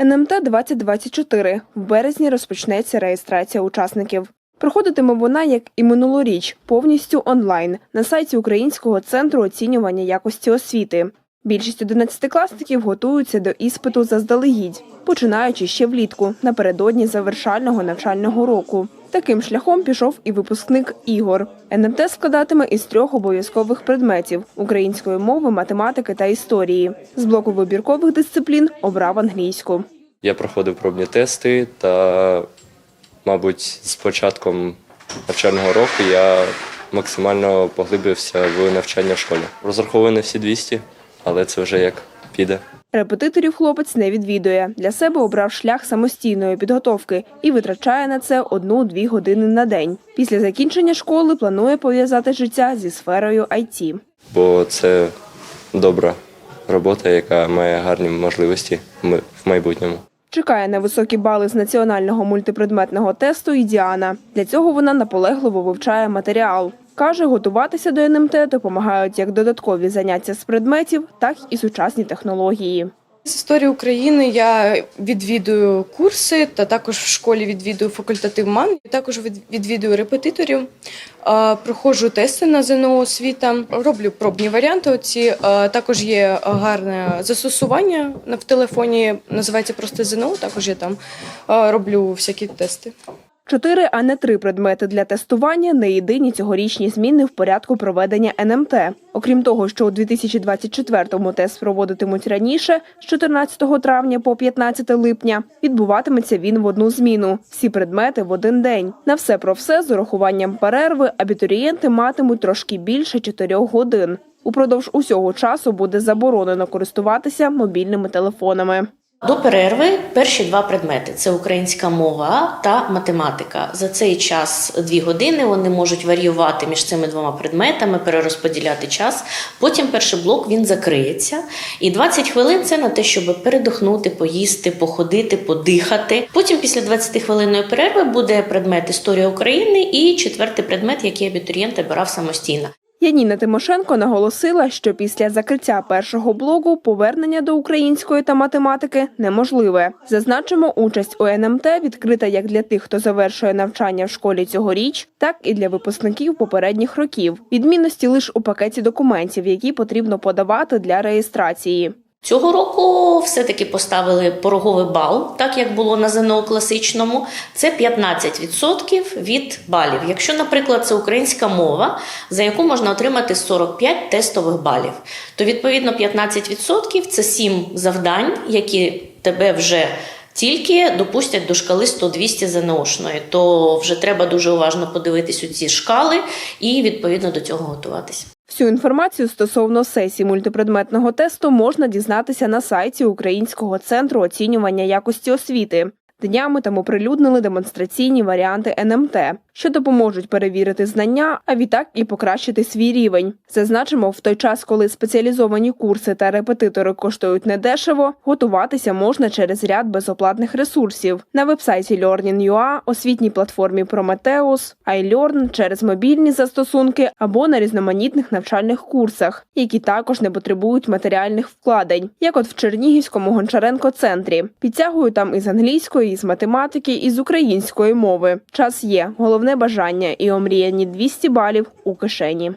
НМТ 2024. В березні розпочнеться реєстрація учасників. Проходитиме вона, як і минулоріч, повністю онлайн на сайті Українського центру оцінювання якості освіти. Більшість одинадцятикласників готуються до іспиту заздалегідь, починаючи ще влітку, напередодні завершального навчального року. Таким шляхом пішов і випускник Ігор. НМТ складатиме із трьох обов'язкових предметів української мови, математики та історії. З блоку вибіркових дисциплін обрав англійську. Я проходив пробні тести та, мабуть, з початком навчального року я максимально поглибився в навчання в школі. Розраховую на всі 200, але це вже як піде. Репетиторів хлопець не відвідує. Для себе обрав шлях самостійної підготовки і витрачає на це одну-дві години на день. Після закінчення школи планує пов'язати життя зі сферою IT. Бо це добра робота, яка має гарні можливості в майбутньому. Чекає на високі бали з національного мультипредметного тесту і Діана. Для цього вона наполегливо вивчає матеріал. Каже, готуватися до НМТ допомагають як додаткові заняття з предметів, так і сучасні технології. З історії України я відвідую курси та також в школі відвідую факультатив МАН. Також відвідую репетиторів, проходжу тести на ЗНО освіта, роблю пробні варіанти. Оці також є гарне застосування в телефоні, називається просто ЗНО. Також я там роблю всякі тести. Чотири, а не три предмети для тестування не єдині цьогорічні зміни в порядку проведення НМТ. Окрім того, що у 2024-му тест проводитимуть раніше, з 14 травня по 15 липня, відбуватиметься він в одну зміну. Всі предмети в один день. На все про все з урахуванням перерви абітурієнти матимуть трошки більше 4 годин. Упродовж усього часу буде заборонено користуватися мобільними телефонами. До перерви перші два предмети це українська мова та математика. За цей час дві години вони можуть варіювати між цими двома предметами, перерозподіляти час. Потім перший блок він закриється. І 20 хвилин це на те, щоб передохнути, поїсти, походити, подихати. Потім, після 20 хвилинної перерви, буде предмет історія України і четвертий предмет, який абітурієнт обирав самостійно. Яніна Тимошенко наголосила, що після закриття першого блоку повернення до української та математики неможливе. Зазначимо, участь у НМТ відкрита як для тих, хто завершує навчання в школі цьогоріч, так і для випускників попередніх років. Відмінності лише у пакеті документів, які потрібно подавати для реєстрації. Цього року все-таки поставили пороговий бал, так як було на ЗНО класичному. Це 15% від балів. Якщо, наприклад, це українська мова, за яку можна отримати 45 тестових балів, то відповідно 15% це 7 завдань, які тебе вже тільки допустять до шкали 100-200 ЗНОшної, то вже треба дуже уважно подивитись у ці шкали і відповідно до цього готуватися. Всю інформацію стосовно сесії мультипредметного тесту можна дізнатися на сайті Українського центру оцінювання якості освіти. Днями там оприлюднили демонстраційні варіанти НМТ, що допоможуть перевірити знання, а відтак і покращити свій рівень. Зазначимо, в той час, коли спеціалізовані курси та репетитори коштують недешево, готуватися можна через ряд безоплатних ресурсів на вебсайті Learning.ua, освітній платформі Prometheus, iLearn через мобільні застосунки або на різноманітних навчальних курсах, які також не потребують матеріальних вкладень, як от в Чернігівському Гончаренко центрі. Підтягують там із англійської, із математики, і з української мови. Час є, головне бажання і омріяні 200 балів у кишені.